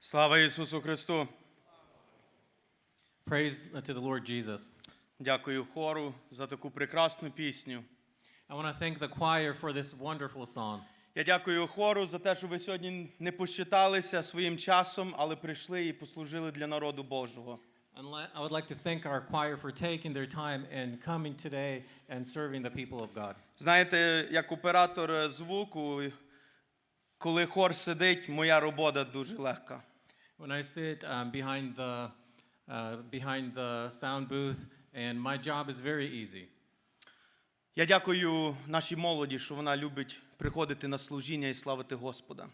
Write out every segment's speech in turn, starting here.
Слава Ісусу Христу! Praise to the Lord Jesus. Дякую хору за таку прекрасну пісню. I want to thank the choir for this wonderful song. Я дякую хору за те, що ви сьогодні не посчиталися своїм часом, але прийшли і послужили для народу Божого. I would like to thank our choir for taking their time and coming today and serving the people of God. Знаєте, як оператор звуку, коли хор сидить, моя робота дуже легка. When I sit um, behind the uh, behind the sound booth, and my job is very easy. Я дякую нашій молоді, що вона любить приходити на служіння і славити Господа.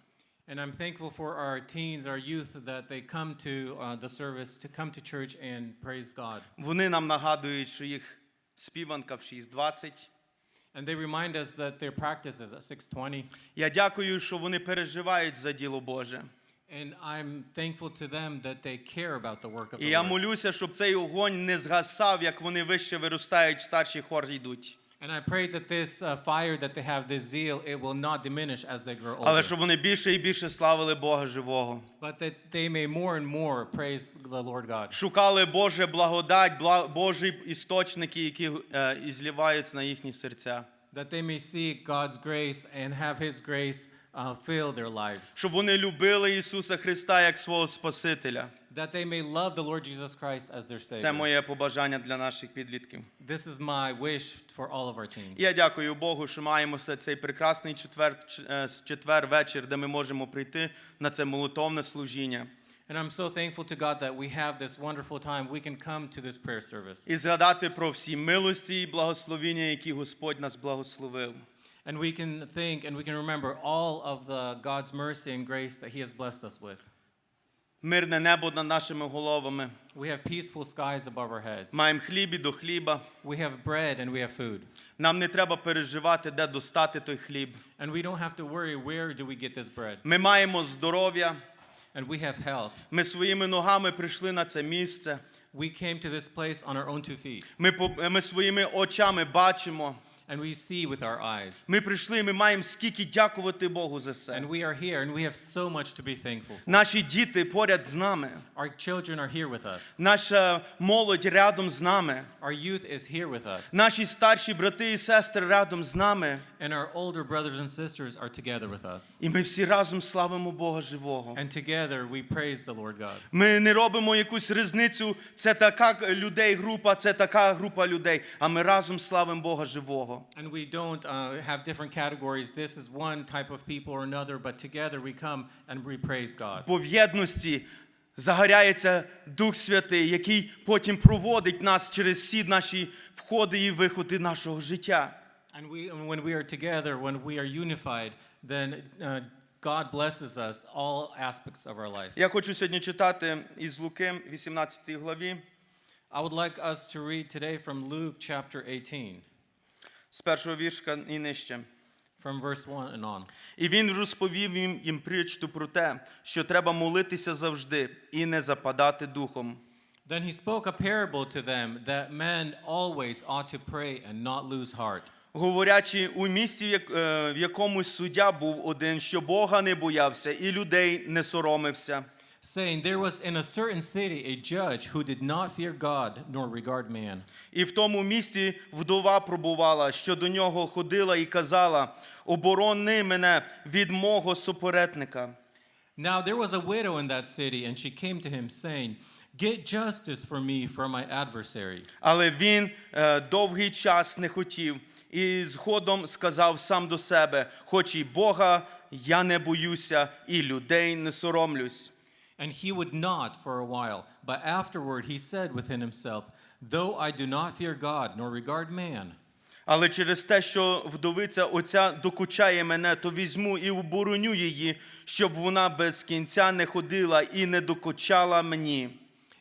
And I'm thankful for our teens, our youth, that they come to uh, the service, to come to church and praise God. Вони нам нагадують, що їх співанка в 6.20. And they remind us that their practice is at 6:20. Я дякую, що вони переживають за діло Боже. And I'm thankful to them that they care about the work of І я Lord. молюся, щоб цей огонь не згасав, як вони вище виростають, в старший хор йдуть. And I pray that this uh, fire that they have, this zeal, it will not diminish as they grow older. Але щоб вони більше і більше славили Бога живого. But that they may more and more praise the Lord God. Шукали Боже благодать, бла- Божі істочники, які е, і зливаються на їхні серця. That they may see God's grace and have His grace uh, fill their lives. Щоб вони любили Ісуса Христа як свого Спасителя. That they may love the Lord Jesus Christ as their Це моє побажання для наших підлітків. This is my wish for all of our teens. Я дякую Богу, що маємо цей прекрасний четвер, е, четвер вечір, де ми можемо прийти на це молитовне служіння. And I'm so thankful to God that we have this wonderful time. We can come to this prayer service. І згадати про всі милості і благословіння, які Господь нас благословив. And we can think and we can remember all of the God's mercy and grace that He has blessed us with. Мирне небо над нашими головами. We have peaceful skies above our heads. Маємо хліб і до хліба. We have bread and we have food. Нам не треба переживати, де достати той хліб. And we don't have to worry where do we get this bread. Ми маємо здоров'я. And we have health. Ми своїми ногами прийшли на це місце. We came to this place on our own two feet. Ми, по- ми своїми очами бачимо. And we see with our eyes. Ми прийшли, ми маємо скільки дякувати Богу за все. And we are here and we have so much to be thankful for. Наші діти поряд з нами. Our children are here with us. Наша молодь рядом з нами. Our youth is here with us. Наші старші брати і сестри рядом з нами. And our older brothers and sisters are together with us. І ми всі разом славимо Бога живого. And together we praise the Lord God. Ми не робимо якусь різницю, це така людей група, це така група людей, а ми разом славимо Бога живого. And we don't uh, have different categories. This is one type of people or another, but together we come and we praise God. Бо в єдності загоряється Дух Святий, який потім проводить нас через всі наші входи і виходи нашого життя. And we, and when we are together, when we are unified, then uh, God blesses us all aspects of our life. Я хочу сьогодні читати із Луки, 18 главі, I would like us to read today from Luke chapter 18, З першого віршка і нижче. from verse 1 and on. І він розповів їм, їм притчу про те, що треба молитися завжди і не западати духом. Then he spoke a parable to them that men always ought to pray and not lose heart. Говорячи у в як- е, в якомусь суддя був один, що Бога не боявся і людей не соромився. Saying, There was in a certain city a judge who did not fear God nor regard man. І в тому місті вдова пробувала, що до нього ходила і казала: оборони мене від мого суперетника. Now there was a widow in that city, and she came to him, saying, Get justice for me from my adversary. Але він е, довгий час не хотів, і згодом сказав сам до себе: хоч і Бога я не боюся, і людей не соромлюсь. And he would not for a while, but afterward he said within himself, Though I do not fear God nor regard man, Але через те, що вдовиця оця докучає мене, то візьму і обороню її, щоб вона без кінця не ходила і не докучала мені.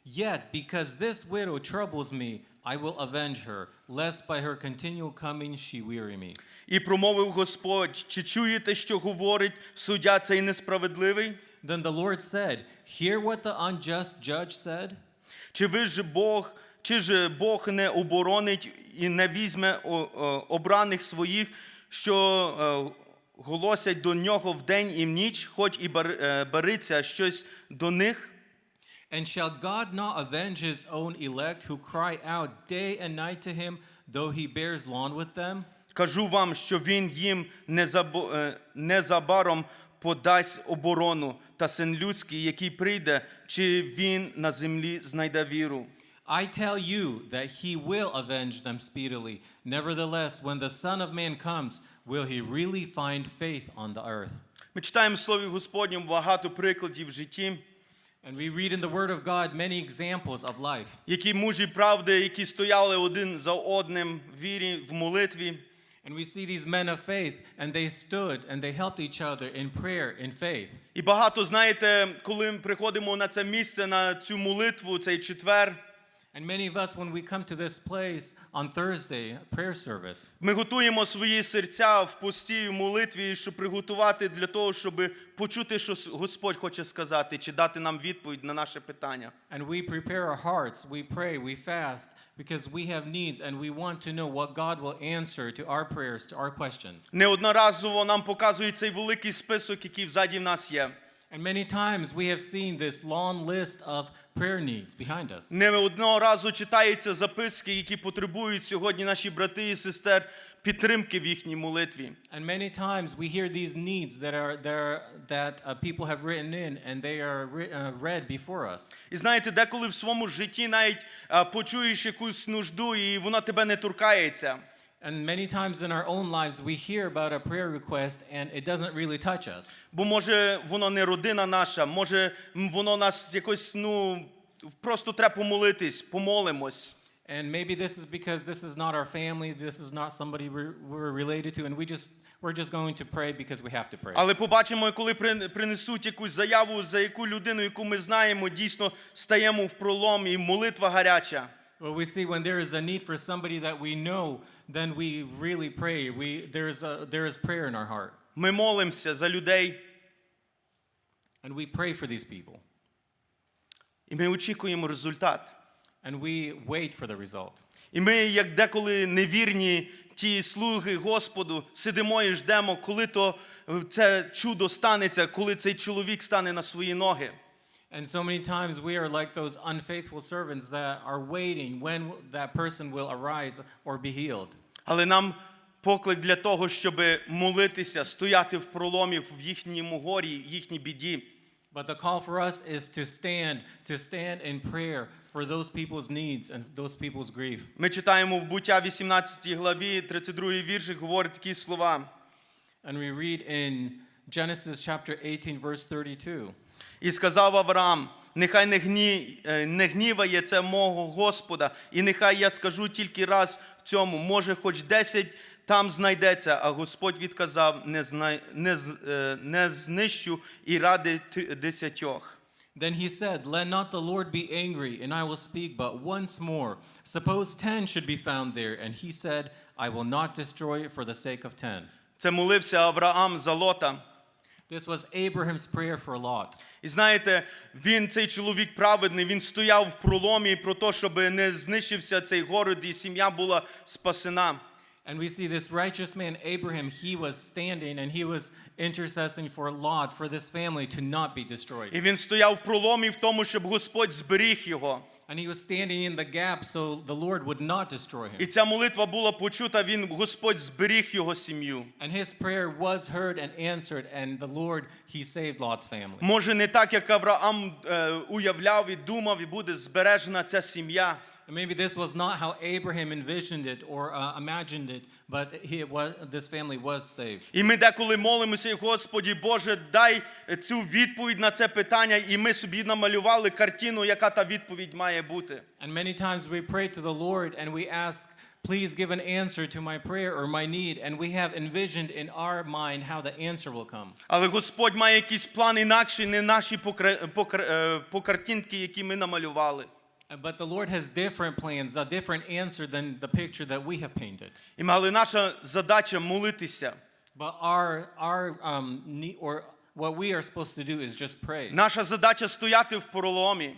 yet because this widow troubles me, I will avenge her, lest by her continual coming she weary me. І промовив Господь: чи чуєте, що говорить суддя цей несправедливий? Then the Lord said, Hear what the unjust judge said? Чи ви ж Бог, чи ж Бог не оборонить і не візьме обраних своїх, що е, голосять до нього вдень і в ніч, хоч і е, бариться щось до них. And shall God not avenge his own elect who cry out day and night to him, though he bears long with them? Кажу вам, що він їм е, незабаром подасть оборону, та син людський, який прийде, чи він на землі знайде віру. I tell you that he will avenge them speedily. Nevertheless, when the Son of Man comes, will he really find faith on the earth? Ми читаємо в Слові Господньому багато прикладів в житті, And we read in the Word of God many examples of life. які мужі правди, які стояли один за одним в вірі, в молитві. And we see these men of faith, and they stood and they helped each other in prayer, in faith. І багато, знаєте, коли ми приходимо на це місце, на цю молитву, цей четвер, And many of us, when we come to this place on Thursday, prayer service, ми готуємо свої серця в пості, молитві, щоб приготувати для того, щоб почути, що Господь хоче сказати, чи дати нам відповідь на наше питання. and we prepare our hearts, we pray, we fast, because we have needs and we want to know what God will answer to our prayers, to our questions. Неодноразово нам показує цей великий список, який взаді в нас є. And many times we have seen this long list of prayer needs behind us. Не одного разу читаються записки, які потребують сьогодні наші брати і сестер підтримки в їхній молитві. And many times we hear these needs that are there that uh, people have written in and they are re- uh, read before us. І знаєте, деколи в своєму житті навіть а, почуєш якусь нужду, і вона тебе не торкається. And many times in our own lives we hear about a prayer request and it doesn't really touch us. Бо може воно не родина наша, може воно нас якось, ну, просто треба помолитись, помолимось. And maybe this is because this is not our family, this is not somebody we're, we're related to, and we just we're just going to pray because we have to pray. Але побачимо, коли принесуть якусь заяву за яку людину, яку ми знаємо, дійсно стаємо в пролом і молитва гаряча. Well, we see when there is a need for somebody that we know, then we really pray. We there is a there is prayer in our heart, Ми молимося за людей, and we pray for these people, і ми очікуємо результат. and we wait for the result. І ми, як деколи невірні ті слуги Господу, сидимо і ждемо, коли то е, це чудо станеться, коли цей чоловік стане на свої ноги. And so many times we are like those unfaithful servants that are waiting when that person will arise or be healed. Але нам поклик для того, щоб молитися, стояти в проломі в їхньому горі, їхній біді. But the call for us is to stand, to stand in prayer for those people's needs and those people's grief. Ми читаємо в буття 18 главі, 32 віршик, говорить такі слова. And we read in Genesis chapter 18, verse 32. І сказав Авраам: нехай не, гні, е, не гніває це мого Господа, і нехай я скажу тільки раз в цьому, може, хоч десять там знайдеться. А Господь відказав: не, зна, не, е, не знищу і ради десятьох. Then he said, Let not the Lord be angry, and I will speak but once more. Suppose ten should be found there. And he said, I will not destroy it for the sake of ten. Це молився Авраам за Лота. This was Abraham's prayer for Lot. І знаєте, він, цей чоловік праведний, він стояв в проломі про те, щоб не знищився цей город, і сім'я була спасена. And we see this righteous man, Abraham, he was standing and he was intercessing for Lot, for this family to not be destroyed. І він стояв в проломі в тому, щоб Господь зберіг його. And he was standing in the gap so the Lord would not destroy І him. ця молитва була почута, він Господь зберіг його сім'ю. And his prayer was heard and answered, and the Lord, he saved Lot's family. Може, не так, як Авраам е, уявляв і думав, і буде збережена ця сім'я. And maybe this was not how Abraham envisioned it or uh, imagined it, but he was, this family was saved. І ми деколи молимося, і, Господі, Боже, дай цю відповідь на це питання, і ми собі намалювали картину, яка та відповідь має бути. And many times we pray to the Lord and we ask, please give an answer to my prayer or my need, and we have envisioned in our mind how the answer will come. Але Господь має якийсь план інакший, не наші по, кра- по, кра- е, по картинки, які ми намалювали. Uh, But the Lord has different plans, a different answer than the picture that we have painted. І але наша задача молитися. But our, our um, need, or what we are supposed to do is just pray. Наша задача стояти в проломі.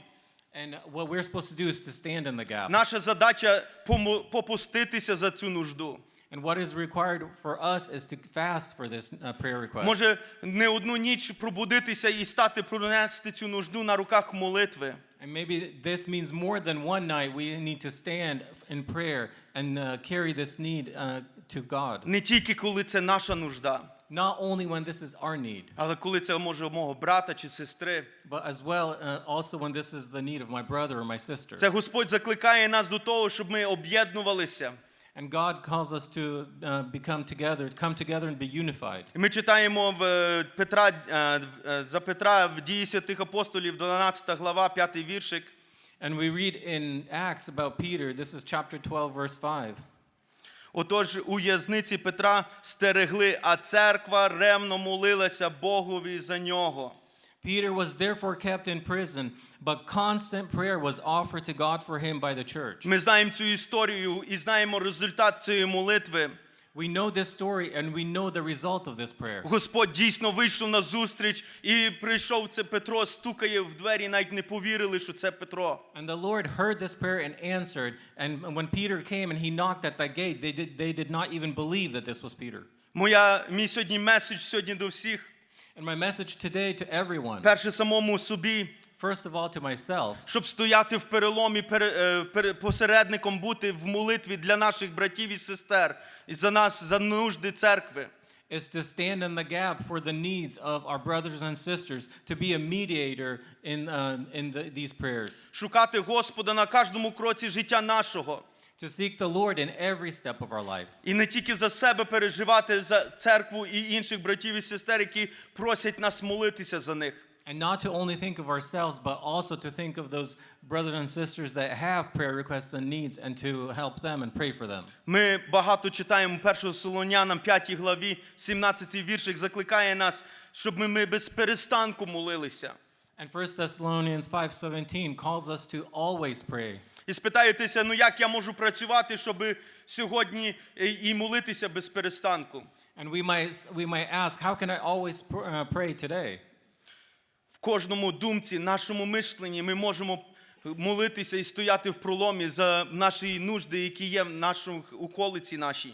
And what we're supposed to do is to stand in the gap. Наша задача помо- попуститися за цю нужду. And what is required for us is to fast for this uh, prayer request. Може не одну ніч пробудитися і стати пронести цю нужду на руках молитви. And maybe this means more than one night we need to stand in prayer and uh, carry this need uh, to God. Не тільки коли це наша нужда, Not only when this is our need, але коли це може мого брата чи сестри. but as well uh, also when this is the need of my brother or my sister. Це Господь закликає нас до того, щоб ми об'єднувалися. And God calls us to uh, become together, come together and be unified. І Ми читаємо в е, Петра е, в- е, за Петра в дії святих апостолів, 12 глава, 5 віршик. And we read in Acts about Peter, this is chapter 12, verse 5. Отож, у в'язниці Петра стерегли, а церква ревно молилася Богові за нього. Peter was therefore kept in prison, but constant prayer was offered to God for him by the church. Ми знаємо цю історію і знаємо результат цієї молитви. We know this story and we know the result of this prayer. Господь дійсно вийшов на зустріч і прийшов це Петро, стукає в двері, навіть не повірили, що це Петро. And the Lord heard this prayer and answered. And when Peter came and he knocked at that gate, they did, they did not even believe that this was Peter. Моя мій сьогодні меседж сьогодні до всіх. And my message today to everyone, Перше самому собі, First of all to myself, щоб стояти в переломі пере- е, посередником бути в молитві для наших братів і сестер і за нас, за нужди церкви. is to stand in the gap for the needs of our brothers and sisters, to be a mediator in, uh, in the, these prayers, Шукати Господа на кожному кроці життя нашого. to seek the Lord in every step of our life. І не тільки за себе переживати за церкву і інших братів і сестер, які просять нас молитися за них. And not to only think of ourselves, but also to think of those brothers and sisters that have prayer requests and needs and to help them and pray for them. Ми багато читаємо 1 Солонянам 5 главі, 17 віршик закликає нас, щоб ми, ми без перестанку молилися. And 1 Thessalonians 5:17 calls us to always pray. І спитаєтеся, ну як я можу працювати, щоб сьогодні е, і молитися без перестанку? And we might we might ask, how can I always pr- uh, pray today? Кожному думці, нашому мишленні ми можемо молитися і стояти в проломі за наші нужди, які є в нашій околиці нашій.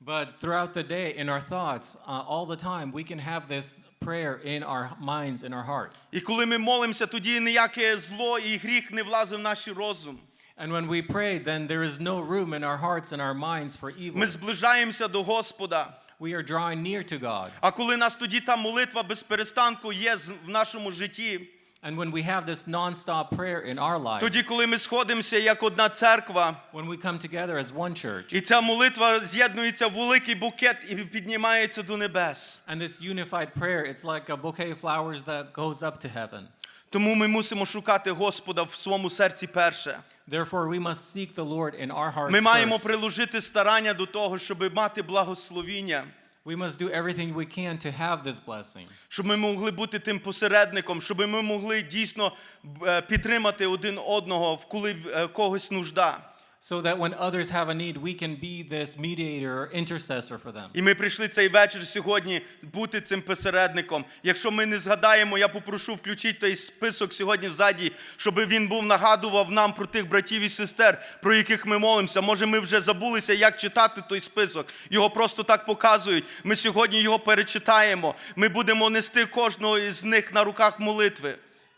But throughout the day, in our thoughts, uh, all the time, we can have this prayer in our minds, in our hearts. І коли ми молимося, тоді ніяке зло і гріх не влазить в наш розум. And when we pray, then there is no room in our hearts and our minds for evil. Ми зближаємося до Господа. We are drawing near to God. А коли нас тоді та молитва без перестанку є з- в нашому житті, And when we have this non-stop prayer in our life, тоді, коли ми сходимося як одна церква, when we come together as one church, і ця молитва з'єднується в великий букет і піднімається до небес. and this unified prayer, it's like a bouquet of flowers that goes up to heaven. Тому ми мусимо шукати Господа в своєму серці перше. Therefore, we must seek the Lord in our hearts Ми маємо приложити старання до того, щоб мати благословіння, We must do everything we can to have this blessing. щоб ми могли бути тим посередником, щоб ми могли дійсно е, підтримати один одного, коли в е, когось нужда. So that when others have a need, we can be this mediator or intercessor for them. І ми прийшли цей вечір сьогодні бути цим посередником. Якщо ми не згадаємо, я попрошу включити той список сьогодні взаді, щоб він був нагадував нам про тих братів і сестер, про яких ми молимося. Може, ми вже забулися, як читати той список. Його просто так показують. Ми сьогодні його перечитаємо. Ми будемо нести кожного із них на руках молитви.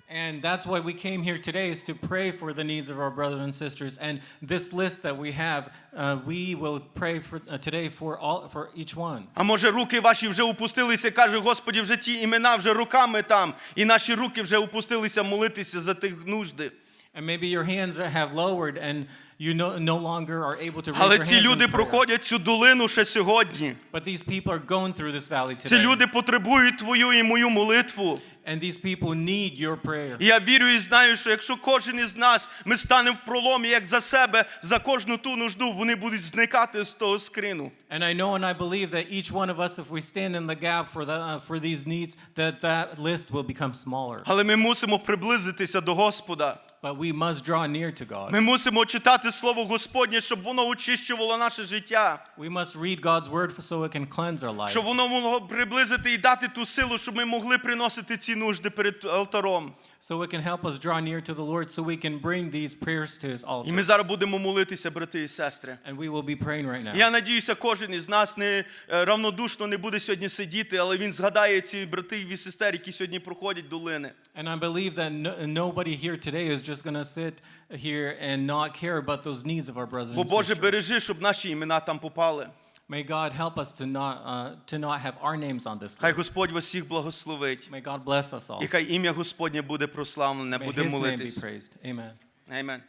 And that's why we came here today is to pray for the needs of our brothers and sisters. And this list that we have, uh, we will pray for uh, today for all for each one. А може, руки ваші вже опустилися, каже, Господі, вже ті імена вже руками там, і наші руки вже опустилися молитися за тих нужди. And maybe your hands are- have lowered and you no, no longer are able to raise Але your ці hands люди in prayer. проходять цю долину ще сьогодні. But these people are going through this valley Ці today. люди потребують твою і мою молитву. And these people need your prayer. Я вірю і знаю, що якщо кожен із нас ми станемо в проломі, як за себе, за кожну ту нужду, вони будуть зникати з того скрину. And I know and I believe that each one of us, if we stand in the gap for, the, uh, for these needs, that that list will become smaller. Але ми мусимо приблизитися до Господа. But we must draw near to God. Ми мусимо читати Слово Господнє, щоб воно очищувало наше життя, We must read God's word so it can cleanse our life. щоб воно могло приблизити і дати ту силу, щоб ми могли приносити ці нужди перед алтаром. So it can help us draw near to the Lord so we can bring these prayers to his altar. І ми зараз будемо молитися, брати і сестри. And we will be praying right now. Я надіюся, кожен із нас не е, равнодушно не буде сьогодні сидіти, але він згадає ці брати і сестер, які сьогодні проходять долини. And I believe that no, nobody here today is just going to sit here and not care about those needs of our brothers Бо and Боже, sisters. бережи, щоб наші імена там попали. May God help us to not, uh, to not have our names on this Хай list. Господь вас всіх благословить. May God bless us all. І хай ім'я Господнє буде прославлене, May буде his name be молитись. praised. Amen. Амінь.